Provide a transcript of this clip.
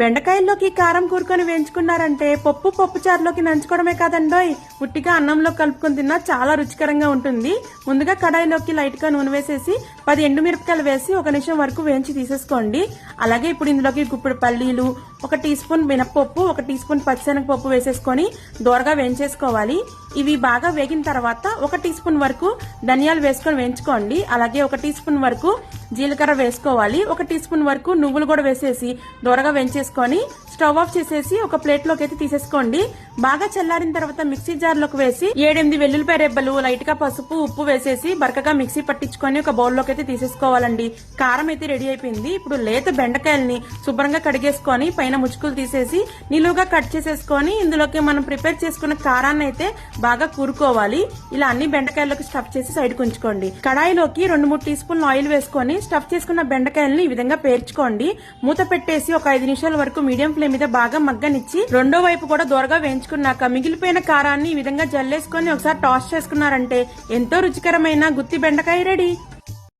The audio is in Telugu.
బెండకాయల్లోకి కారం కూరుకొని వేయించుకున్నారంటే పప్పు పప్పు చారులోకి నంచుకోవడమే కాదండోయ్ ఉట్టిగా అన్నంలో కలుపుకొని తిన్నా చాలా రుచికరంగా ఉంటుంది. ముందుగా కడాయిలోకి లైట్గా నూనె వేసేసి పది ఎండుమిరపకాయలు వేసి ఒక నిమిషం వరకు వేయించి తీసేసుకోండి. అలాగే ఇప్పుడు ఇందులోకి గుప్పిడి పల్లీలు ఒక టీ స్పూన్ మినప్పప్పు ఒక టీ స్పూన్ పచ్చిశనగపప్పు వేసేసుకొని దోరగా వేయించేసుకోవాలి. ఇవి బాగా వేగిన తర్వాత ఒక టీ స్పూన్ వరకు ధనియాలు వేసుకొని వేయించుకోండి. అలాగే ఒక టీ స్పూన్ వరకు జీలకర్ర వేసుకోవాలి. ఒక టీ స్పూన్ వరకు నువ్వులు కూడా వేసేసి దోరగా వేయించేసుకొని స్టవ్ ఆఫ్ చేసేసి ఒక ప్లేట్లోకి అయితే తీసేసుకోండి. బాగా చల్లారిన తర్వాత మిక్సీ జార్లోకి వేసి ఏడెనిమిది వెల్లుల్లిపాయ రెబ్బలు లైట్గా పసుపు ఉప్పు వేసేసి బరకగా మిక్సీ పట్టించుకొని ఒక బౌల్లోకి అయితే తీసేసుకోవాలండి. కారం అయితే రెడీ అయిపోయింది. ఇప్పుడు లేత బెండకాయల్ని శుభ్రంగా కడిగేసుకొని పైన ముచ్చుకులు తీసేసి నిలువుగా కట్ చేసేసుకొని ఇందులోకి మనం ప్రిపేర్ చేసుకున్న కారాన్ని అయితే బాగా కూరుకోవాలి. ఇలా అన్ని బెండకాయల్లోకి స్టఫ్ చేసి సైడ్ ఉంచుకోండి. కడాయిలోకి రెండు మూడు టీ స్పూన్ ఆయిల్ వేసుకొని స్టఫ్ చేసుకున్న బెండకాయల్ని ఈ విధంగా పేర్చుకోండి. మూత పెట్టేసి ఒక ఐదు నిమిషాల వరకు మీడియం ఫ్లేమ్ మీద బాగా మగ్గనిచ్చి రెండో వైపు కూడా దూరగా వేయించుకున్నాక మిగిలిపోయిన కారాన్ని ఈ విధంగా జల్లేసుకొని ఒకసారి టాస్ చేసుకున్నారంటే ఎంతో రుచికరమైన గుత్తి బెండకాయ రెడీ.